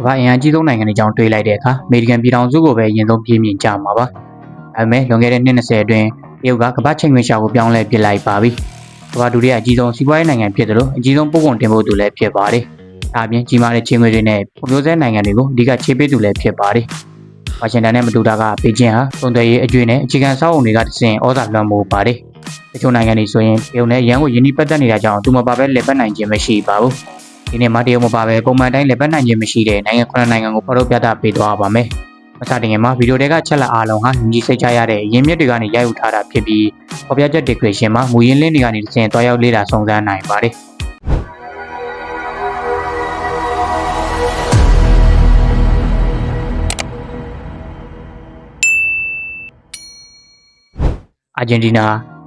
ကမ္ဘာအင်အားကြီးဆုံးနိုင်ငံတွေကြောင့်တွေးလိုက်တဲ့အခါအမေရိကန်ပြည်ထောင်စုကိုပဲအရင်ဆုံးပြင်းပြင်းကြမှာပါ။ဒါပေမဲ့လွန်ခဲ့တဲ့နှစ်20အတွင်းတရုတ်ကကမ္ဘာချိန်ခွင်ရှာကိုပြောင်းလဲပစ်လိုက်ပါပြီ။ကမ္ဘာဒုတိယအကြီးဆုံးစီးပွားရေးနိုင်ငံဖြစ်တယ်လို့အကြီးဆုံးပို့ကုန်တင်ပို့သူလည်းဖြစ်ပါတယ်။ဒါအပြင်ကြီးမားတဲ့ချင်းငွေတွေနဲ့ဖွံ့ဖြိုးဆဲနိုင်ငံတွေကိုအဓိကခြေပေးသူလည်းဖြစ်ပါတယ်။ဝါရှင်တန်နဲ့မတူတာကပေကျင်းဟာသုံးသွယ်ရေးအကျွေးနဲ့အခြေခံစောက်အုံတွေကတဆင့်ဩဇာလွှမ်းမိုးပါတယ်။တချို့နိုင်ငံတွေဆိုရင်တရုတ်နဲ့ရန်ကိုယင်းနှိပတ်သက်နေတာကြောင့်သူမပါပဲလက်ပတ်နိုင်ခြင်းမရှိပါဘူး။ ဒီနေ့မှာတရုတ်မပါပဲပုံမှန်တိုင်းလက်ပတ်နိုင်ခြင်းမရှိတဲ့နိုင်ငံခုနှစ်နိုင်ငံကိုဖော်ထုတ်ပြသပေးသွားပါမယ်။မစတင်ခင်မှာဗီဒီယိုတွေကချက်လက်အားလုံးဟာညီစိတ်ချရတဲ့ရင်းမြစ်တွေကနေရိုက်ယူထားတာဖြစ်ပြီးပေါ်ပြချက် decoration မှာမူရင်းလင်းတွေကနေတစ်ဆင့်တွားရောက်လေ့လာစုံစမ်းနိုင်ပါတယ်။အာဂျင်တီနာ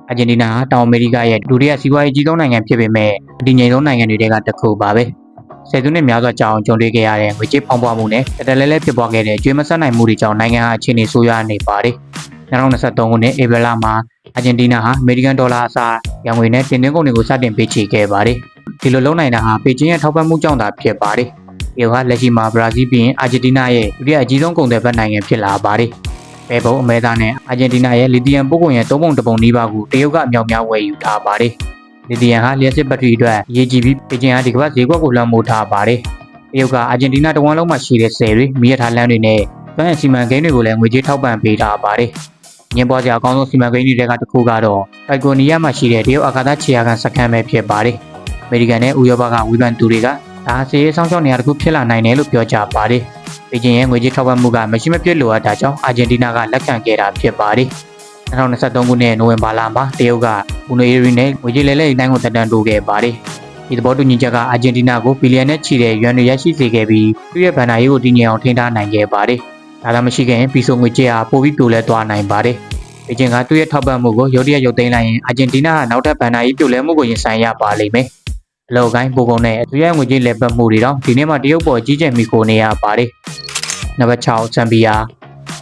အာဂျင်တီနာဟာတောင်အမေရိကရဲ့ဒုတိယစီးပွားရေးကြီးဆုံးနိုင်ငံဖြစ်ပေမဲ့အတည်ငြိမ်ဆုံးနိုင်ငံတွေထဲကတစ်ခုပါပဲ။ ဆယ်စုနှစ်များစွာကြာအောင်ကြုံတွေ့ခဲ့ရတဲ့ငွေကြေးဖောင်းပွားမှုနဲ့တတလဲလဲဖြစ်ပွားခဲ့တဲ့ကျွေးမဆက်နိုင်မှုတွေကြောင့်နိုင်ငံဟာအခြေအနေဆိုးရွားနေပါတယ်။2023ခုနှစ်ဧပြီလမှာအာဂျင်တီနာဟာအမေရိကန်ဒေါ်လာအစားရန်ငွေနဲ့တင်သွင်းကုန်တွေကိုစတင်ပေးချေခဲ့ပါတယ်။ဒီလိုလုပ်နိုင်တာဟာပေကျင်းရဲ့ထောက်ပံ့မှုကြောင့်သာဖြစ်ပါတယ်။ဒီဟာလက်ရှိမှာဘရာဇီးပြီးရင်အာဂျင်တီနာရဲ့ဒုတိယအကြီးဆုံးကုန်သွယ်ဘက်နိုင်ငံဖြစ်လာပါတယ်။ပဲပုံအမဲသားနဲ့အာဂျင်တီနာရဲ့လီသီယမ်ပို့ကုန်ရဲ့သုံးပုံတစ်ပုံနီးပါးကိုတရုတ်ကအမြောက်များဝယ်ယူထားပါတယ်။ လီသီယမ်ဟာလျှက်စစ်ဘက်ထရီအတွက်အရေးကြီးပြီးပေကျင်းဟာဒီကမ္ဘာဈေးကွက်ကိုလွှမ်းမိုးထားပါတယ်။တရုတ်ကအာဂျင်တီနာတဝန်းလုံးမှာရှိတဲ့ဆယ်တွေမိရထားလမ်းတွေနဲ့တွန်းရစီမံကိန်းတွေကိုလည်းငွေကြေးထောက်ပံ့ပေးထားပါတယ်။ညင်ပေါ်စရာအကောင်းဆုံးစီမံကိန်းတွေကတစ်ခုကတော့ပိုက်ကိုနီးယားမှာရှိတဲ့တရုတ်အာကာသခြေရာခံစခန်းပဲဖြစ်ပါတယ်။အမေရိကန်နဲ့ဥရောပကဝေဖန်သူတွေကဒါစီရေးဆောင်ရှောက်နေရတစ်ခုဖြစ်လာနိုင်တယ်လို့ပြောကြပါတယ်။ပေကျင်းရဲ့ငွေကြေးထောက်ပံ့မှုကမရှိမပြတ်လိုအပ်တာကြောင့်အာဂျင်တီနာကလက်ခံခဲ့တာဖြစ်ပါတယ်။ 2023ခုနှစ်နိုဝင်ဘာလမှာတရုတ်ကဘူနိုအေရီနဲ့ငွေကြေးလဲလှယ်တိုင်းကိုတက်တန်းတိုးခဲ့ပါတယ်။ဒီသဘောတူညီချက်ကအာဂျင်တီနာကိုဘီလီယံနဲ့ချီတဲ့ယွမ်တွေရရှိစေခဲ့ပြီးသူ့ရဲ့ဗန်နာရေးကိုတည်ငြိမ်အောင်ထိန်းထားနိုင်ခဲ့ပါတယ်။ဒါသာမရှိခင်ပီဆိုငွေကြေးဟာပိုပြီးပြိုလဲသွားနိုင်ပါတယ်။ပေကျင်းကသူ့ရဲ့ထောက်ပံ့မှုကိုရုတ်တရက်ရုတ်သိမ်းလိုက်ရင်အာဂျင်တီနာကနောက်ထပ်ဗန်နာရေးပြိုလဲမှုကိုရင်ဆိုင်ရပါလိမ့်မယ်။အလောက်ကိုင်းပိုကုန်နဲ့သူ့ရဲ့ငွေကြေးလက်ပတ်မှုတွေတော့ဒီနေ့မှတရုတ်ပေါ်ကြီးကျယ်မိကိုနေရပါတယ်။နံပါတ်6ဇမ်ဘီယာ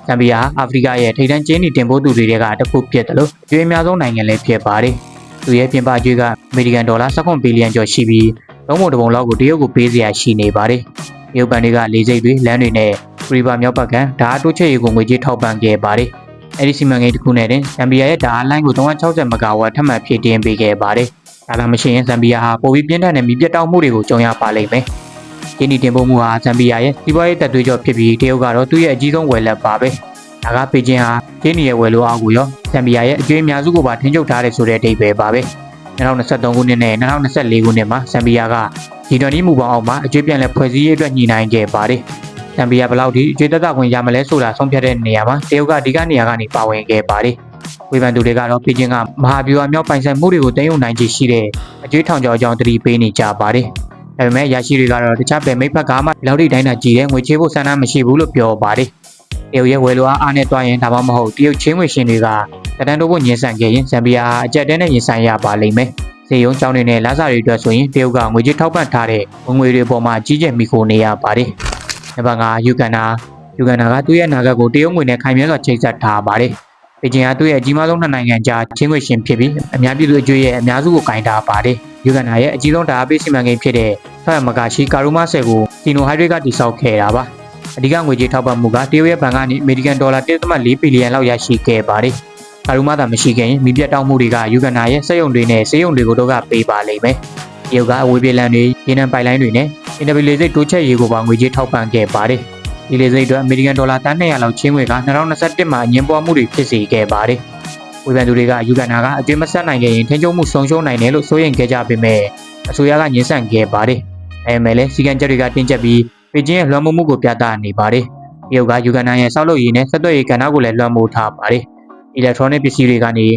ဇမ်ဘီယာအာဖရိကရဲ့ထိပ်တန်းကျင်းနေတင်ပို့သူတွေကတစ်ခုဖြစ်တယ်လို့ကျွေးအများဆုံးနိုင်ငံလည်းဖြစ်ပါတယ်။သူရဲ့ပြင်ပကျွေးကအမေရိကန်ဒေါ်လာ19ဘီလီယံကျော်ရှိပြီးသုံးပုံတစ်ပုံလောက်ကိုတရုတ်ကိုပေးစရာရှိနေပါတယ်။ရုပ်ပန်တွေကလေးစိတ်တွေလမ်းတွေနဲ့ရီဗာမြောက်ဘက်ကဓာတ်တိုးချက်ရေကိုငွေကြေးထောက်ပံ့ခဲ့ပါတယ်။အဲဒီစီမံကိန်းတစ်ခုနဲ့တင်ဇမ်ဘီယာရဲ့ဓာတ်လိုင်းကို360မဂါဝတ်ထပ်မံဖြည့်တင်းပေးခဲ့ပါတယ်။ဒါသာမရှိရင်ဇမ်ဘီယာဟာပိုပြီးပြင်းထန်တဲ့မြေပြတ်တောက်မှုတွေကိုကြုံရပါလိမ့်မယ်။ ဒီနီတင်ပို့မှုဟာဇမ်ဘီယာရဲ့စီးပွားရေးတက်သွေးကြောဖြစ်ပြီးတရုတ်ကတော့သူ့ရဲ့အကြီးဆုံးဝယ်လက်ပါပဲ။ဒါကပေကျင်းဟာကျင်းနီရဲ့ဝယ်လိုအားကိုရောဇမ်ဘီယာရဲ့အကျွေးအများစုကိုပါထင်းချုပ်ထားတဲ့ဆိုတဲ့အဓိပ္ပာယ်ပါပဲ။2023ခုနှစ်နဲ့2024ခုနှစ်မှာဇမ်ဘီယာကဒီတော်နီးမှုပေါင်းအောင်မှာအကျွေးပြန်လဲဖွဲ့စည်းရေးအတွက်ညှိနှိုင်းခဲ့ပါတယ်။ဇမ်ဘီယာဘယ်လောက်ထိအကျွေးသက်သာခွင့်ရမလဲဆိုတာဆုံးဖြတ်တဲ့နေရာမှာတရုတ်ကအဓိကနေရာကနေပါဝင်ခဲ့ပါတယ်။ဝေဖန်သူတွေကတော့ပေကျင်းကမဟာဗျူဟာမြောက်ပိုင်ဆိုင်မှုတွေကိုတင်ယူနိုင်ခြေရှိတဲ့အကျွေးထောင်ကျော်အကြောင်းသတိပေးနေကြပါတယ်။ ဒါပေမဲ့ရရှိတွေကတော့တခြားပဲမိတ်ဖက်ကမှလောက်ထိတိုင်းတာကြည်တဲ့ငွေချေးဖို့ဆန္ဒမရှိဘူးလို့ပြောပါတယ်။တရုတ်ရဲ့ဝယ်လိုအားအားနဲ့တွားရင်ဒါမှမဟုတ်တရုတ်ချင်းငွေရှင်တွေကတတန်းတိုးဖို့ညှဉ်းဆန်ခဲ့ရင်ဇမ်ဘီယာအကြက်တဲနဲ့ရင်ဆိုင်ရပါလိမ့်မယ်။စေယုံကျောင်းတွေနဲ့လာစာတွေအတွက်ဆိုရင်တရုတ်ကငွေကြေးထောက်ပံ့ထားတဲ့ဝင်ငွေတွေပေါ်မှာကြီးကျယ်မိခိုနေရပါတယ်။နံပါတ်5ယူကန်နာယူကန်နာကသူ့ရဲ့နာဂတ်ကိုတရုတ်ငွေနဲ့ခိုင်မြဲစွာချိတ်ဆက်ထားပါတယ်။ပေကျင်းကသူ့ရဲ့အကြီးမားဆုံးနှစ်နိုင်ငံကြားချင်းငွေရှင်ဖြစ်ပြီးအများပြည်သူအကျွေးရဲ့အများစုကိုကင်ထားပါတယ်။ယူကန်နာရဲ့အကြီးဆုံးဓာတ်အားပေးစီမံကိန်းဖြစ်တဲ့ ဖတ်မကာရှိကာရူမာဆယ်ကိုစီနိုဟိုက်ဒရိတ်ကတည်ဆောက်ခဲ့တာပါ။အဓိကငွေကြေးထောက်ပံ့မှုကတရုတ်ရဲ့ဘဏ်ကနေအမေရိကန်ဒေါ်လာ1.4ဘီလီယံလောက်ရရှိခဲ့ပါတယ်။ကာရူမာသာမရှိခင်မိပြတ်တောက်မှုတွေကယူကန်နာရဲ့စက်ရုံတွေနဲ့ဆေးရုံတွေကိုတော့ကပေးပါလိမ့်မယ်။တရုတ်ကအဝေးပြေးလန်တွေရေနံပိုင်လိုင်းတွေနဲ့အင်တာဗီလေစိတ်တိုးချက်ရေးကိုပါငွေကြေးထောက်ပံ့ခဲ့ပါတယ်။ဒီလေစိတ်အတွက်အမေရိကန်ဒေါ်လာတန်း200လောက်ချင်းငွေက2021မှာအငင်းပွားမှုတွေဖြစ်စေခဲ့ပါတယ်။ဝေဖန်သူတွေကယူကန်နာကအကျွေးမဆက်နိုင်ခဲ့ရင်ထင်းကျုံမှုဆုံးရှုံးနိုင်တယ်လို့စိုးရိမ်ခဲ့ကြပေမဲ့အစိုးရကညှင်းဆန်ခဲ့ပါတယ်။ အဲမဲ့လည်းစီကံချက်တွေကတင်းကျပ်ပြီးပေကျင်းရဲ့လွှမ်းမိုးမှုကိုပြသနေပါတယ်။တရုတ်ကယူကန်နာရဲ့စောက်လုပ်ရည်နဲ့ဆက်သွယ်ရေးကဏ္ဍကိုလည်းလွှမ်းမိုးထားပါတယ်။ electronic ပစ္စည်းတွေကနေ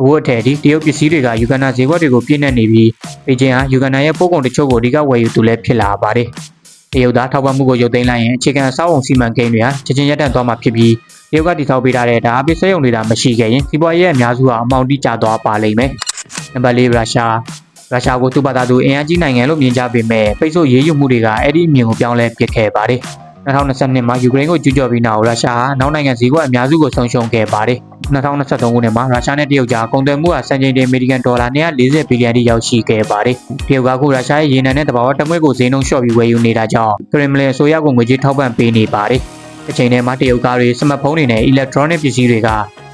အဝတ်အထည်ဒီတရုတ်ပစ္စည်းတွေကယူကန်နာဈေးကွက်တွေကိုပြည့်နေနေပြီးပေကျင်းဟာယူကန်နာရဲ့ပို့ကုန်တချို့ကိုအဓိကဝယ်ယူသူလည်းဖြစ်လာပါတယ်။တရုတ်သားထောက်ပံ့မှုကိုရုပ်သိမ်းလိုက်ရင်အခြေခံအဆောက်အုံစီမံကိန်းတွေဟာချက်ချင်းရပ်တန့်သွားမှာဖြစ်ပြီးတရုတ်ကတည်ဆောက်ပေးထားတဲ့ဓာတ်အပိစက်ရုံတွေသာမရှိခဲ့ရင်စီးပွားရေးရဲ့အများစုဟာအမောင်တိကျသွားပါလိမ့်မယ်။နံပါတ်၄ရုရှား ရုရှားကိုသူ့ဘာသာသူအင်အားကြီးနိုင်ငံလို့မြင်ကြပေမဲ့ပိတ်ဆို့ရေးယူမှုတွေကအဲ့ဒီအမြင်ကိုပြောင်းလဲပစ်ခဲ့ပါတယ်။2022မှာယူကရိန်းကိုကျူးကျော်ပြီးနောက်ရုရှားဟာနောက်နိုင်ငံဈေးကွက်အများစုကိုဆုံးရှုံးခဲ့ပါတယ်။2023ခုနှစ်မှာရုရှားနဲ့တရုတ်ကြားကုန်သွယ်မှုဟာစံချိန်တင်အမေရိကန်ဒေါ်လာ240ဘီလီယံထိရောက်ရှိခဲ့ပါတယ်။တရုတ်ကအခုရုရှားရဲ့ရေနံနဲ့တဘာဝတမွေကိုဈေးနှုန်းလျှော့ပြီးဝယ်ယူနေတာကြောင့်ကရင်မလင်အစိုးရကငွေကြေးထောက်ပံ့ပေးနေပါတယ်။တစ်ချိန်တည်းမှာတရုတ်ကားတွေစမတ်ဖုန်းတွေနဲ့ electronic ပစ္စည်းတွေက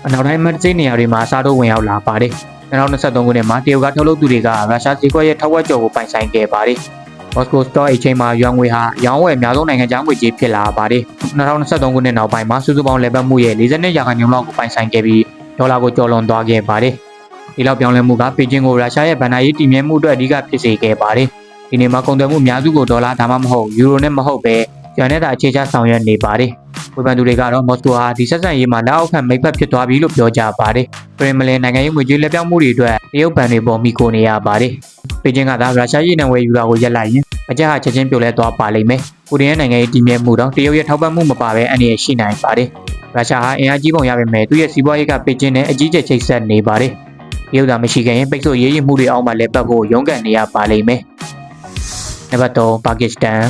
အနောက်တိုင်းမတ်စိတ်နေရာတွေမှာအစားထိုးဝင်ရောက်လာပါတယ်။ 2023ခုနှစ်မှာတရုတ်ကထုတ်လုပ်သူတွေကရုရှားဈေးကွက်ရဲ့ထောက်ဝက်ကျော်ကိုပိုင်ဆိုင်ခဲ့ပါတယ်။ Moscow Stock Exchange မှာရွာငွေဟာရောင်းဝယ်အများဆုံးနိုင်ငံခြားငွေကြေးဖြစ်လာပါတယ်။2023ခုနှစ်နောက်ပိုင်းမှာစုစုပေါင်းလည်ပတ်မှုရဲ့42ရာခိုင်နှုန်းလောက်ကိုပိုင်ဆိုင်ခဲ့ပြီးဒေါ်လာကိုကျော်လွန်သွားခဲ့ပါတယ်။ဒီလောက်ပြောင်းလဲမှုကပေကျင်းကိုရုရှားရဲ့ဗန်နာရေးတည်မြဲမှုအတွက်အဓိကဖြစ်စေခဲ့ပါတယ်။ဒီနေ့မှာကုန်သွယ်မှုအများစုကိုဒေါ်လာဒါမှမဟုတ်ယူရိုနဲ့မဟုတ်ပဲ ကျန်တဲ့တာအခြေချဆောင်ရွက်နေပါတယ်။ဝေဖန်သူတွေကတော့မော်စကိုဟာဒီဆက်ဆံရေးမှာလက်အောက်ခံမိတ်ဖက်ဖြစ်သွားပြီလို့ပြောကြပါတယ်။ပရင်မလင်နိုင်ငံရေးငွေကြေးလက်ပြောင်းမှုတွေအတွက်တရုတ်ဘဏ်တွေပေါ်မိကိုနေရပါတယ်။ပေကျင်းကသာရုရှားရေးနံဝယ်ယူတာကိုရက်လိုက်ရင်အကြက်ဟာချက်ချင်းပြိုလဲသွားပါလိမ့်မယ်။ပူတင်ရဲ့နိုင်ငံရေးတည်မြဲမှုတော့တရုတ်ရဲ့ထောက်ပံ့မှုမပါဘဲအန္တရာယ်ရှိနိုင်ပါတယ်။ရုရှားဟာအင်အားကြီးပုံရပေမဲ့သူ့ရဲ့စီးပွားရေးကပေကျင်းနဲ့အကြီးကျယ်ချိတ်ဆက်နေပါတယ်။တရုတ်ကမရှိခင်ပိတ်ဆို့ရေးရမှုတွေအောက်မှာလဲပတ်ဖို့ရုန်းကန်နေရပါလိမ့်မယ်။နံပါတ်3ပါကစ္စတန်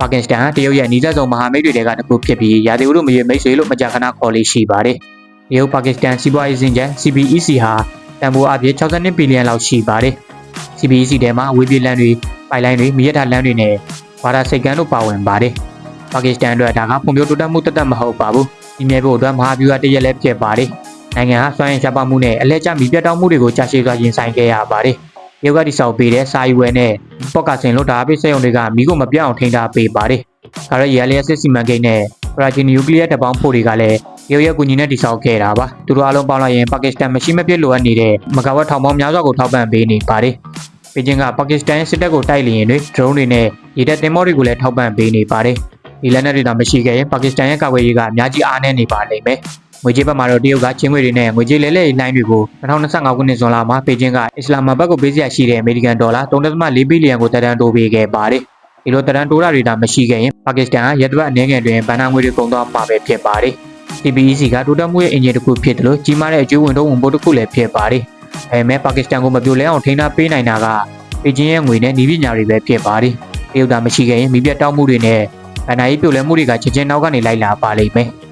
ပါကစ္စတန်ဟာတရုတ်ရဲ့အနီးဆုံးမဟာမိတ်တွေကတစ်ခုဖြစ်ပြီးရာသီဥတုမရွေးမိတ်ဆွေလို့မကြာခဏခေါ်လေးရှိပါတယ်။တရုတ်ပါကစ္စတန်စီးပွားရေးစင်ကြံ CBEC ဟာတန်ဖိုးအပြည့်62ဘီလီယံလောက်ရှိပါတယ်။ CBEC ထဲမှာဝေပြည်လန်တွေပိုက်လိုင်းတွေမြစ်ရထားလမ်းတွေနဲ့ဝါဒစိတ်ကမ်းတို့ပါဝင်ပါတယ်။ပါကစ္စတန်အတွက်ဒါကဖွံ့ဖြိုးတိုးတက်မှုတသက်မဟုတ်ပါဘူး။ဒီမြဲဖို့အတွက်မဟာဗျူဟာတရက်လည်းဖြစ်ပါတယ်။နိုင်ငံဟာစွမ်းရည်ရှားပါမှုနဲ့အလဲကျမီပြတ်တောက်မှုတွေကိုကြာရှည်စွာရင်ဆိုင်ခဲ့ရပါတယ်။ ရုပ်ကတိဆောက်ပေးတဲ့စာယူဝဲနဲ့ပေါ့ကဆင်လို့ဒါအပိစက်ရုံတွေကမိကိုမပြောင်းအောင်ထိန်းထားပေးပါတယ်။ဒါရရလျက်စစ်စီမံကိန်းနဲ့ပရာဂျီနျူကလ িয়ার တပေါင်းဖို့တွေကလည်းရုပ်ရဲ့ကူညီနဲ့တိဆောက်ခဲ့တာပါ။သူတို့အားလုံးပေါင်းလိုက်ရင်ပါကစ္စတန်မရှိမဖြစ်လိုအပ်နေတဲ့မဂါဝတ်ထောင်ပေါင်းများစွာကိုထောက်ပံ့ပေးနေပါတယ်။ပေကျင်းကပါကစ္စတန်စစ်တပ်ကိုတိုက်လျင်တွေ drone တွေနဲ့ရေတပ်တင်မောတွေကိုလည်းထောက်ပံ့ပေးနေပါတယ်။ဒီလက်နက်တွေသာမရှိခဲ့ရင်ပါကစ္စတန်ရဲ့ကာကွယ်ရေးကအများကြီးအားနည်းနေပါလိမ့်မယ်။ ငွေကြေးဘက်မှာတော့တရုတ်ကချင်းငွေတွေနဲ့ငွေကြေးလဲလှယ်ရေးလိုင်းတွေကို2025ခုနှစ်ဇွန်လမှာပေကျင်းကအစ္စလာမဘတ်ကိုပေးစရာရှိတဲ့အမေရိကန်ဒေါ်လာ3.4ဘီလီယံကိုတန်တိုးပေးခဲ့ပါတယ်။ဒီလိုတန်တိုးတာတွေဒါမရှိခဲ့ရင်ပါကစ္စတန်ကရက်တစ်ပတ်အနေငယ်တွင်ဗန်နာငွေတွေကုန်သွားမှာပဲဖြစ်ပါတယ်။ CBEC ကတိုးတက်မှုရဲ့အင်ဂျင်တစ်ခုဖြစ်တယ်လို့ကြီးမားတဲ့အကျိုးဝင်တော့ဝင်ဖို့တစ်ခုလည်းဖြစ်ပါတယ်။အဲမဲ့ပါကစ္စတန်ကိုမပြိုလဲအောင်ထိန်းထားပေးနိုင်တာကပေကျင်းရဲ့ငွေနဲ့ဤပညာတွေပဲဖြစ်ပါတယ်။တရုတ်သားမရှိခဲ့ရင်မိပြတ်တောက်မှုတွေနဲ့ဗန်နာရေးပြိုလဲမှုတွေကချက်ချင်းနောက်ကနေလိုက်လာပါလိမ့်မယ်။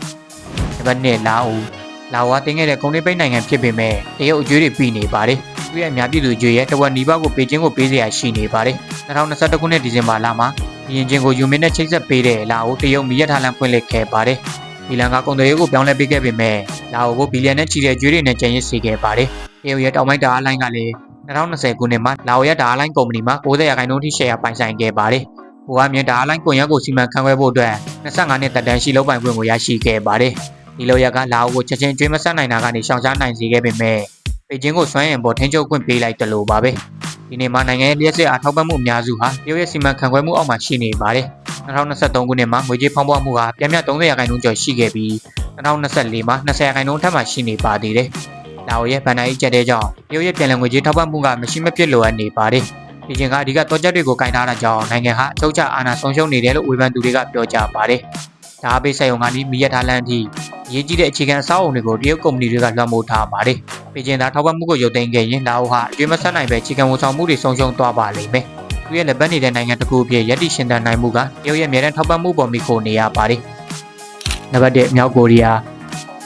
ဒီဘက်နဲ့လာဦးလာဝါတင်ခဲ့တဲ့ကုန်လေးပိတ်နိုင်ငံဖြစ်ပေမဲ့တရုတ်အကျွေးတွေပြီးနေပါတယ်။သူရဲ့အများပြည်သူအကျွေးရဲ့တဝက်နီးပါးကိုပေကျင်းကိုပေးစရာရှိနေပါတယ်။2021ခုနှစ်ဒီဇင်ဘာလမှာဘီယင်ချင်းကိုယူမင်းနဲ့ချိတ်ဆက်ပေးတဲ့လာအိုတရုတ်မီရထားလမ်းဖွင့်လှစ်ခဲ့ပါတယ်။ဒီလန်ကကုန်သွယ်ရေးကိုပြောင်းလဲပေးခဲ့ပေမဲ့လာအိုကိုဘီလီယံနဲ့ချီတဲ့ကျွေးတွေနဲ့ကျန်ရစ်စေခဲ့ပါတယ်။တရုတ်ရဲ့တောင်ပိုင်းတာအားလိုင်းကလည်း2020ခုနှစ်မှာလာအိုရဲ့တာအားလိုင်းကုမ္ပဏီမှာ90ရာခိုင်နှုန်းထိရှယ်ယာပိုင်ဆိုင်ခဲ့ပါတယ်။ဘူဟာမြင့်တာအားလိုင်းကွန်ရက်ကိုစီမံခန့်ခွဲဖို့အတွက်25နှစ်သက်တမ်းရှိလောက်ပိုင်ခွင့်ကိုရရှိခဲ့ပါတယ်။ ဒီလိုရကလာအိုကိုချက်ချင်းကျွေးမဆက်နိုင်တာကနေရှောင်ရှားနိုင်စေခဲ့ပေမဲ့ပေကျင်းကိုစွမ်းရင်ပေါ်ထင်းချုပ်ခွင့်ပေးလိုက်တယ်လို့ပါပဲ။ဒီနေ့မှာနိုင်ငံရဲ့လျှက်စစ်အားထောက်ပံ့မှုအများစုဟာတရုတ်ရဲ့စီမံခန့်ခွဲမှုအောက်မှာရှိနေပါတယ်။2023ခုနှစ်မှာငွေကြေးဖောင်းပွားမှုဟာပြင်းပြ30ရာခိုင်နှုန်းကျော်ရှိခဲ့ပြီး2024မှာ20ရာခိုင်နှုန်းထပ်မှရှိနေပါသေးတယ်။လာအိုရဲ့ဗန်နာရေးချက်တဲ့ကြောင့်တရုတ်ရဲ့ပြည်လည်ငွေကြေးထောက်ပံ့မှုကမရှိမဖြစ်လိုအပ်နေပါတယ်။ဒီချိန်ကအဓိကတော့ချက်တွေကိုကင်ထားတာကြောင့်နိုင်ငံဟာအချုပ်ချအာဏာဆုံးရှုံးနေတယ်လို့ဝေဖန်သူတွေကပြောကြပါတယ်။ဒါအပိတ်ဆက်ယုံကနေမိရထားလန်းအထိ အရေးကြီးတဲ့အခြေခံအဆောက်အုံတွေကိုတရုတ်ကုမ္ပဏီတွေကလွှမ်းမိုးထားပါတယ်။ပေကျင်သာထောက်ပံ့မှုကိုရုပ်သိမ်းခဲ့ရင်လာအိုဟာအကျွေးမဆက်နိုင်ပဲအခြေခံဝန်ဆောင်မှုတွေဆုံးရှုံးသွားပါလိမ့်မယ်။သူရဲ့လက်ပတ်နေတဲ့နိုင်ငံတစ်ခုအဖြစ်ရည်တည်ရှင်သန်နိုင်မှုကတရုတ်ရဲ့အမြဲတမ်းထောက်ပံ့မှုပေါ်မိခိုနေရပါတယ်။နံပါတ်1မြောက်ကိုရီးယား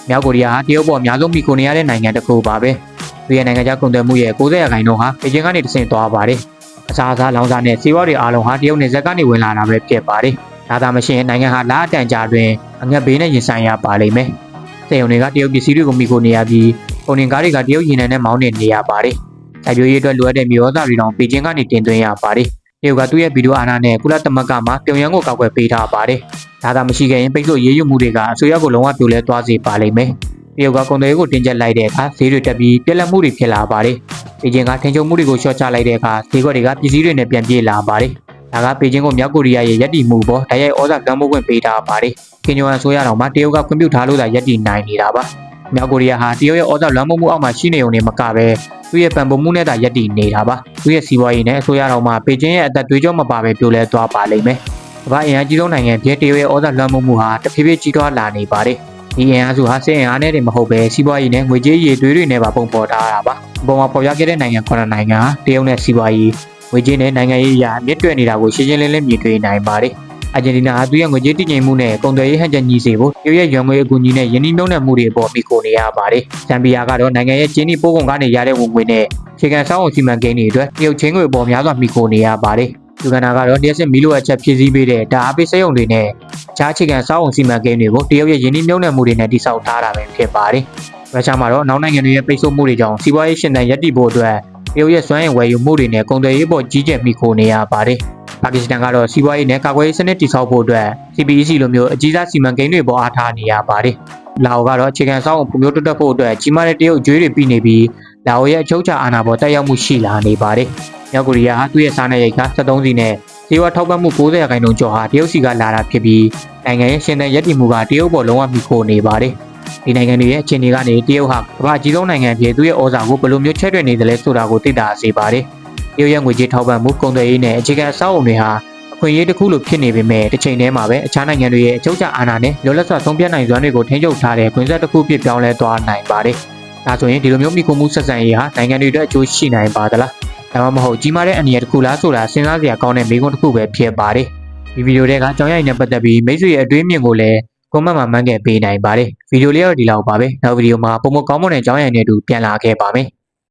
မြောက်ကိုရီးယားဟာတရုတ်ပေါ်အများဆုံးမိခိုနေရတဲ့နိုင်ငံတစ်ခုပါပဲ။သူရဲ့နိုင်ငံခြားကုန်သွယ်မှုရဲ့90ရာခိုင်နှုန်းဟာပေကျင်ကနေတဆင့်သွားပါတယ်။အစားအစာလောင်စာနဲ့စီးပွားရေးအားလုံးဟာတရုတ်နယ်စပ်ကနေဝင်လာတာပဲဖြစ်ပါတယ်။ ဒါသာမရှင်နိုင်ငံဟာလာအတန်ကြာတွင်အငတ်ဘေးနဲ့ရင်ဆိုင်ရပါလိမ့်မယ်။စေယုံတွေကတရုတ်ပစ္စည်းတွေကိုမိခိုနေရပြီးပုံရင်ကားတွေကတရုတ်ရင်နံနဲ့မောင်းနေနေရပါတယ်။စိုက်ပျိုးရေးအတွက်လိုအပ်တဲ့မျိုးသားတွေတောင်ပေကျင်းကနေတင်သွင်းရပါတယ်။တရုတ်ကသူ့ရဲ့ဗီဒီယိုအာဏာနဲ့ကုလသမဂ္ဂမှာပြုံရန်ကိုကောက်ွယ်ပေးထားပါတယ်။ဒါသာမရှိခဲ့ရင်ပိတ်ဆို့ရေးယူမှုတွေကအစိုးရကိုလုံးဝပြိုလဲသွားစေပါလိမ့်မယ်။တရုတ်ကကုန်သွယ်ရေးကိုတင်ကျပ်လိုက်တဲ့အခါဈေးတွေတက်ပြီးပြက်လက်မှုတွေဖြစ်လာပါတယ်။ပေကျင်းကထင်ချုံမှုတွေကိုရှော့ချလိုက်တဲ့အခါဈေးကွက်တွေကပစ္စည်းတွေနဲ့ပြန်ပြေးလာပါတယ်။ ဒါကပေကျင်းကိုမြောက်ကိုရီးယားရဲ့ယက်တီမှုပေါ်တိုက်ရိုက်ဩဇာလွှမ်းမိုးခွင့်ပေးထားပါတယ်။ကင်ညိုအန်ဆိုရတော်မှာတရုတ်ကခွင့်ပြုထားလို့သာယက်တီနိုင်နေတာပါ။မြောက်ကိုရီးယားဟာတရုတ်ရဲ့ဩဇာလွှမ်းမိုးမှုအောက်မှာရှိနေုံနဲ့မကပဲသူ့ရဲ့ပံ့ပိုးမှုနဲ့သာယက်တီနေတာပါ။သူ့ရဲ့စီးပွားရေးနဲ့အစိုးရတော်မှာပေကျင်းရဲ့အသက်သွေးကြောမပါပဲပြိုလဲသွားပါလိမ့်မယ်။ကမ္ဘာအင်အားကြီးဆုံးနိုင်ငံပြည်တရုတ်ရဲ့ဩဇာလွှမ်းမိုးမှုဟာတဖြည်းဖြည်းကြီးထွားလာနေပါတယ်။ဒီအင်အားစုဟာစစ်အင်အားနဲ့တည်းမဟုတ်ပဲစီးပွားရေးနဲ့ငွေကြေးရည်သွေးတွေနဲ့ပါပုံပေါ်ထားတာပါ။အပေါ်မှာပေါ်ပြခဲ့တဲ့နိုင်ငံခုနှစ်နိုင်ငံဟာတရုတ်နဲ့စီးပွားရေး ငွေကြေးနဲ့နိုင်ငံရေးအရာမြင့်တွယ်နေတာကိုရှင်းရှင်းလင်းလင်းမြင်တွေ့နိုင်ပါတယ်။အာဂျင်တီနာဟာသူ့ရဲ့ငွေကြေးတည်ငြိမ်မှုနဲ့ကုန်သွယ်ရေးဟန်ချက်ညီစေဖို့တရုတ်ရဲ့ရွံငွေအကူအညီနဲ့ယင်းနှိမ့်နှုံးတဲ့မှုတွေအပေါ်မိခိုနေရပါတယ်။ဇမ်ဘီယာကတော့နိုင်ငံရဲ့ကျင်းနီပိုးကုန်ကနေရတဲ့ဝင်ငွေနဲ့ခြေခံစောင်းအောင်စီမံကိန်းတွေအတွက်တရုတ်ချင်းငွေအပေါ်များစွာမိခိုနေရပါတယ်။ယူဂန်နာကတော့လျှက်စစ်မီလိုအပ်ချက်ဖြည့်ဆည်းပေးတဲ့တာအားပေးစက်ရုံတွေနဲ့အခြားခြေခံစောင်းအောင်စီမံကိန်းတွေကိုတရုတ်ရဲ့ယင်းနှိမ့်နှုံးတဲ့မှုတွေနဲ့တိစောက်ထားတာပဲဖြစ်ပါတယ်။ရုရှားမှာတော့နောက်နိုင်ငံတွေရဲ့ပိတ်ဆို့မှုတွေကြောင့်စီးပွားရေးရှင်သန်ရပ်တည်ဖို့အတွက် တရုတ်ရဲ့စွမ်းရည်ဝယ်ယူမှုတွေနဲ့ကုန်သွယ်ရေးပေါ်ကြီးကျယ်မိခိုနေရပါတယ်။ပါကစ္စတန်ကတော့စီးပွားရေးနဲ့ကာကွယ်ရေးစနစ်တည်ဆောက်ဖို့အတွက် CPEC လိုမျိုးအကြီးစားစီမံကိန်းတွေပေါ်အားထားနေရပါတယ်။လာအိုကတော့အခြေခံစောင့်ဖွံ့ဖြိုးတိုးတက်ဖို့အတွက်ကြီးမားတဲ့တရုတ်အကျွေးတွေပြီးနေပြီးလာအိုရဲ့အချုပ်အခြာအာဏာပေါ်တက်ရောက်မှုရှိလာနေပါတယ်။မြောက်ကိုရီးယားဟာသူ့ရဲ့စားနပ်ရိက္ခာ73စီနဲ့ဈေးဝထောက်ပံ့မှု90ရာခိုင်နှုန်းကျော်ဟာတရုတ်စီကလာတာဖြစ်ပြီးနိုင်ငံရဲ့ရှင်သန်ရပ်တည်မှုကတရုတ်ပေါ်လုံးဝမိခိုနေပါတယ်။ ဒီနိုင်ငံတွေရဲ့အခြေအနေကနေတရုတ်ဟာကမ္ဘာကြီးဆုံးနိုင်ငံဖြစ်သူ့ရဲ့ဩဇာကိုဘယ်လိုမျိုးချဲ့တွက်နေသလဲဆိုတာကိုသိတာစေပါတယ်။တရုတ်ရဲ့ငွေကြေးထောက်ပံ့မှုကုန်သွယ်ရေးနဲ့အခြေခံအဆောက်အအုံတွေဟာအခွင့်အရေးတစ်ခုလိုဖြစ်နေပေမဲ့တစ်ချိန်တည်းမှာပဲအခြားနိုင်ငံတွေရဲ့အချုပ်အခြာအာဏာနဲ့လောလက်စွာဆုံးဖြတ်နိုင်စွမ်းတွေကိုထိန်းချုပ်ထားတဲ့ခွင့်ဆက်တစ်ခုဖြစ်ပြောင်းလဲသွားနိုင်ပါတယ်။ဒါဆိုရင်ဒီလိုမျိုးမိခိုမှုဆက်ဆံရေးဟာနိုင်ငံတွေအတွက်အကျိုးရှိနိုင်ပါသလား။ဒါမှမဟုတ်ကြီးမားတဲ့အန္တရာယ်တစ်ခုလားဆိုတာစဉ်းစားစရာကောင်းတဲ့မိကုန်းတစ်ခုပဲဖြစ်ပါတယ်။ဒီဗီဒီယိုထဲကကြောင်ရိုက်နဲ့ပတ်သက်ပြီးမိတ်ဆွေရဲ့အတွေးမြင်ကိုလည်း ကွန်မန့်မှာမှန်းခဲ့ပေးနိုင်ပါတယ်။ဗီဒီယိုလေးကတော့ဒီလောက်ပါပဲ။နောက်ဗီဒီယိုမှာပုံမကောင်းမွန်တဲ့အကြောင်းအရာတွေအတူပြန်လာခဲ့ပါမယ်။